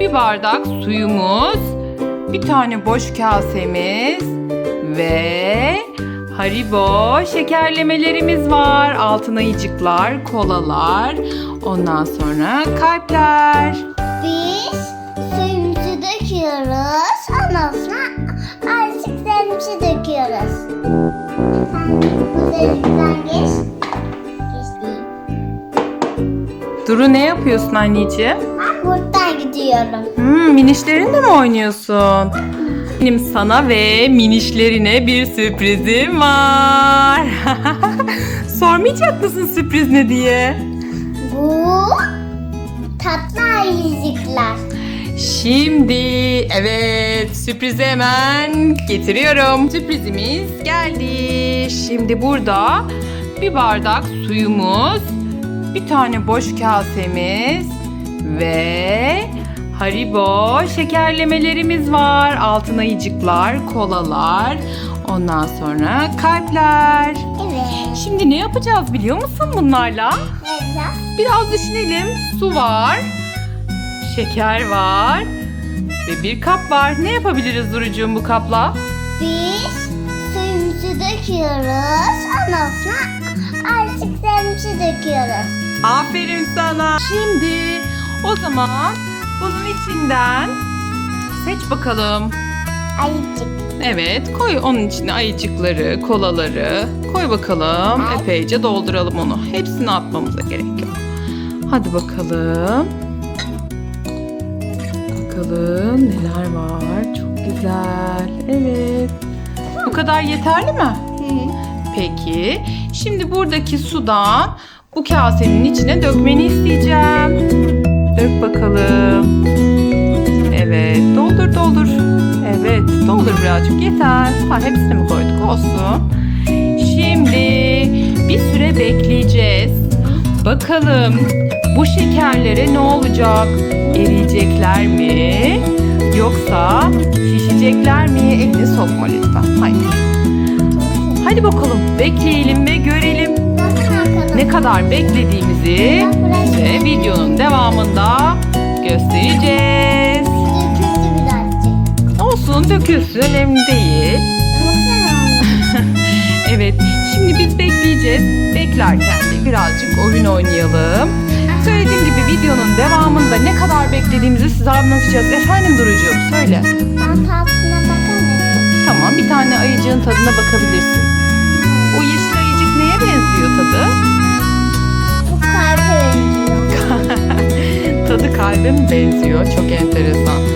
bir bardak suyumuz, bir tane boş kasemiz ve Haribo şekerlemelerimiz var. Altın ayıcıklar, kolalar, ondan sonra kalpler. Biz suyumuzu döküyoruz. Ondan sonra ayçiçeklerimizi döküyoruz. Sen bu delikten geç. Geçtim. Duru ne yapıyorsun anneciğim? Gidiyorum. Hmm, minişlerinle mi oynuyorsun? Benim sana ve minişlerine bir sürprizim var. Sormayacak mısın sürpriz ne diye? Bu tatlı ayıcıklar. Şimdi evet sürprizi hemen getiriyorum. Sürprizimiz geldi. Şimdi burada bir bardak suyumuz, bir tane boş kasemiz ve Haribo şekerlemelerimiz var. Altın ayıcıklar, kolalar, ondan sonra kalpler. Evet. Şimdi ne yapacağız biliyor musun bunlarla? Ne yapacağız? Biraz düşünelim. Su var, şeker var ve bir kap var. Ne yapabiliriz Durucuğum bu kapla? Biz suyumuzu döküyoruz. Ondan sonra ayçiçeklerimizi döküyoruz. Aferin sana. Şimdi o zaman içinden seç bakalım. Ayıcık. Evet koy onun içine ayıcıkları, kolaları koy bakalım. Epeyce dolduralım onu. Hepsini atmamıza gerek yok. Hadi bakalım. Bakalım neler var. Çok güzel. Evet. Bu kadar yeterli mi? Hı. Peki. Şimdi buradaki sudan bu kasenin içine dökmeni isteyeceğim. Evet. Doldur birazcık. Yeter. Ha, hepsini mi koyduk? Olsun. Şimdi bir süre bekleyeceğiz. Bakalım bu şekerlere ne olacak? Eriyecekler mi? Yoksa şişecekler mi? Elini sokma lütfen. Hayır. Hadi bakalım bekleyelim ve görelim ne kadar beklediğimizi ve videonun devamında göstereceğiz. Dökülsün önemli değil. Evet şimdi biz bekleyeceğiz. Beklerken de birazcık oyun oynayalım. Söylediğim gibi videonun devamında ne kadar beklediğimizi size anlatacağız. Efendim Durucuğum söyle. Ben tatlına bakamıyorum. Tamam bir tane ayıcığın tadına bakabilirsin. O yeşil ayıcık neye benziyor tadı? Bu kalbe benziyor. Tadı kalbe mi benziyor? Çok enteresan.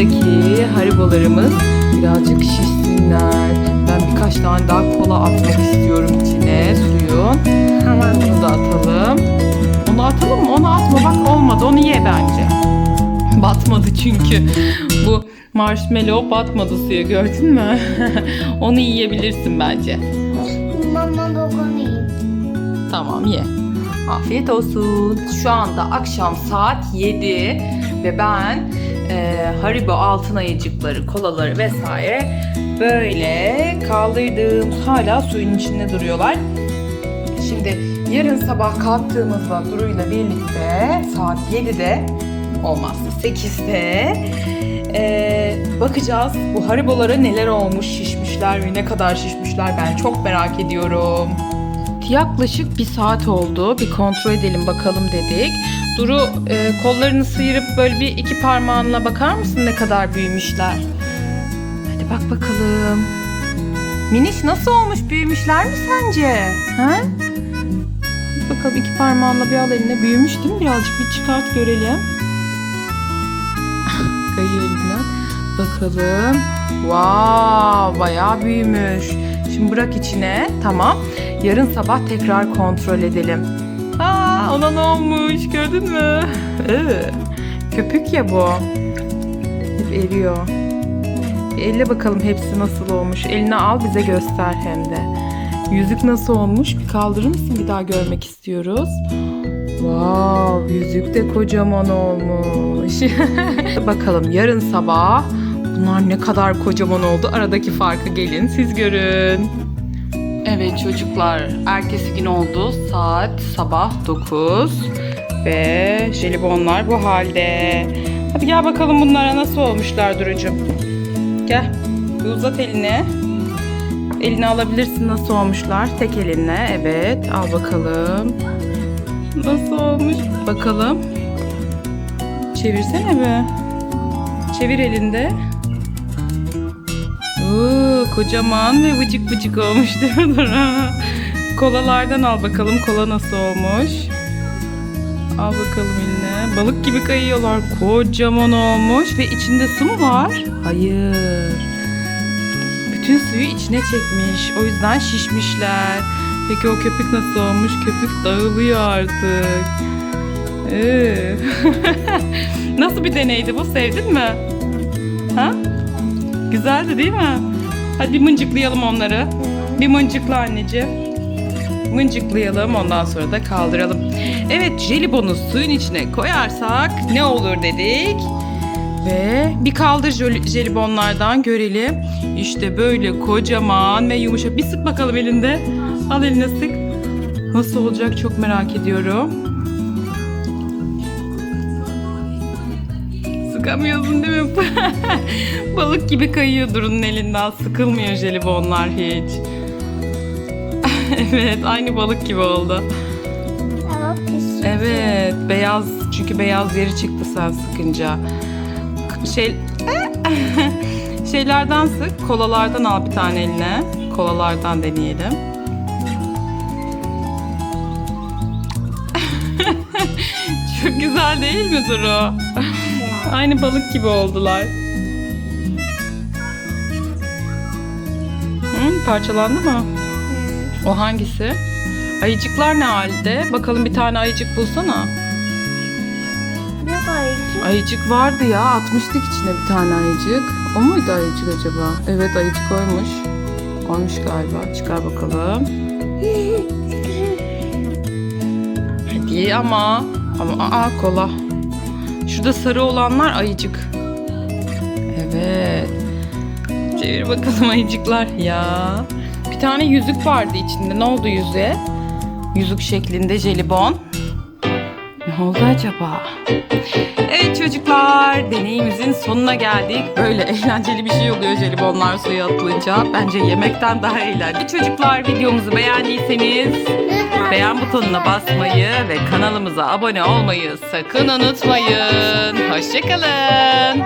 Buradaki haribolarımız birazcık şişsinler. Ben birkaç tane daha kola atmak istiyorum içine suyun. Tamam. Onu da atalım. Onu atalım mı? Onu atma bak olmadı. Onu ye bence. Batmadı çünkü. Bu marshmallow batmadı suya gördün mü? Onu yiyebilirsin bence. Mama dokunayım. Tamam ye. Afiyet olsun. Şu anda akşam saat 7 ve ben e, Haribo altın ayıcıkları, kolaları vesaire böyle kaldırdım. Hala suyun içinde duruyorlar. Şimdi yarın sabah kalktığımızda Duru'yla birlikte saat 7'de olmazsa 8'de e, bakacağız bu haribolara neler olmuş, şişmişler mi, ne kadar şişmişler ben çok merak ediyorum. Yaklaşık bir saat oldu. Bir kontrol edelim bakalım dedik. Duru e, kollarını sıyırıp böyle bir iki parmağınla bakar mısın ne kadar büyümüşler? Hadi bak bakalım. Miniş nasıl olmuş? Büyümüşler mi sence? Ha? Hadi bakalım iki parmağınla bir al eline. Büyümüş değil mi? Birazcık bir çıkart görelim. Kayıyor elinden. Bakalım. Wow, bayağı büyümüş. Şimdi bırak içine. Tamam. Yarın sabah tekrar kontrol edelim. Ona ne olmuş gördün mü? Ee, köpük ya bu. Eriyor. Bir elle bakalım hepsi nasıl olmuş. Eline al bize göster hem de. Yüzük nasıl olmuş? Bir kaldırır mısın? Bir daha görmek istiyoruz. Wow, yüzük de kocaman olmuş. bakalım yarın sabah bunlar ne kadar kocaman oldu. Aradaki farkı gelin siz görün. Evet çocuklar, ertesi gün oldu. Saat sabah 9. Ve jelibonlar bu halde. Hadi gel bakalım bunlara nasıl olmuşlar Duru'cum. Gel. Bir uzat elini. Elini alabilirsin nasıl olmuşlar. Tek elinle. Evet. Al bakalım. Nasıl olmuş? Bakalım. Çevirsene be. Çevir elinde. Oo, kocaman ve vıcık vıcık olmuş mi Dora? Kolalardan al bakalım. Kola nasıl olmuş? Al bakalım eline. Balık gibi kayıyorlar. Kocaman olmuş ve içinde su mu var? Hayır. Bütün suyu içine çekmiş. O yüzden şişmişler. Peki o köpük nasıl olmuş? Köpük dağılıyor artık. Ee. nasıl bir deneydi bu? Sevdin mi? Ha? Güzeldi değil mi? Hadi bir mıncıklayalım onları. Bir mıncıkla anneciğim. Mıncıklayalım ondan sonra da kaldıralım. Evet jelibonu suyun içine koyarsak ne olur dedik. Ve bir kaldır jelibonlardan görelim. İşte böyle kocaman ve yumuşak. Bir sık bakalım elinde. Al eline sık. Nasıl olacak çok merak ediyorum. Sıkamıyorsun değil mi? Balık gibi kayıyor Duru'nun elinden. Sıkılmıyor jelibonlar hiç. evet aynı balık gibi oldu. Evet beyaz çünkü beyaz yeri çıktı sen sıkınca. Şey şeylerden sık kolalardan al bir tane eline. Kolalardan deneyelim. Çok güzel değil mi Duru? Aynı balık gibi oldular. Hı, parçalandı mı? O hangisi? Ayıcıklar ne halde? Bakalım bir tane ayıcık bulsana. Yok ayıcık. Ayıcık vardı ya. Atmıştık içine bir tane ayıcık. O muydu ayıcık acaba? Evet ayıcık oymuş. Oymuş galiba. Çıkar bakalım. Hadi ama. Ama aa kola. Şurada sarı olanlar ayıcık. Evet. Çevir bakalım ayıcıklar. Ya. Bir tane yüzük vardı içinde. Ne oldu yüzüğe? Yüzük şeklinde jelibon. Ne oldu acaba? Evet çocuklar, deneyimizin sonuna geldik. Böyle eğlenceli bir şey oluyor jelibonlar suya atılınca. Bence yemekten daha eğlenceli. Çocuklar videomuzu beğendiyseniz beğen butonuna basmayı ve kanalımıza abone olmayı sakın unutmayın. Hoşçakalın.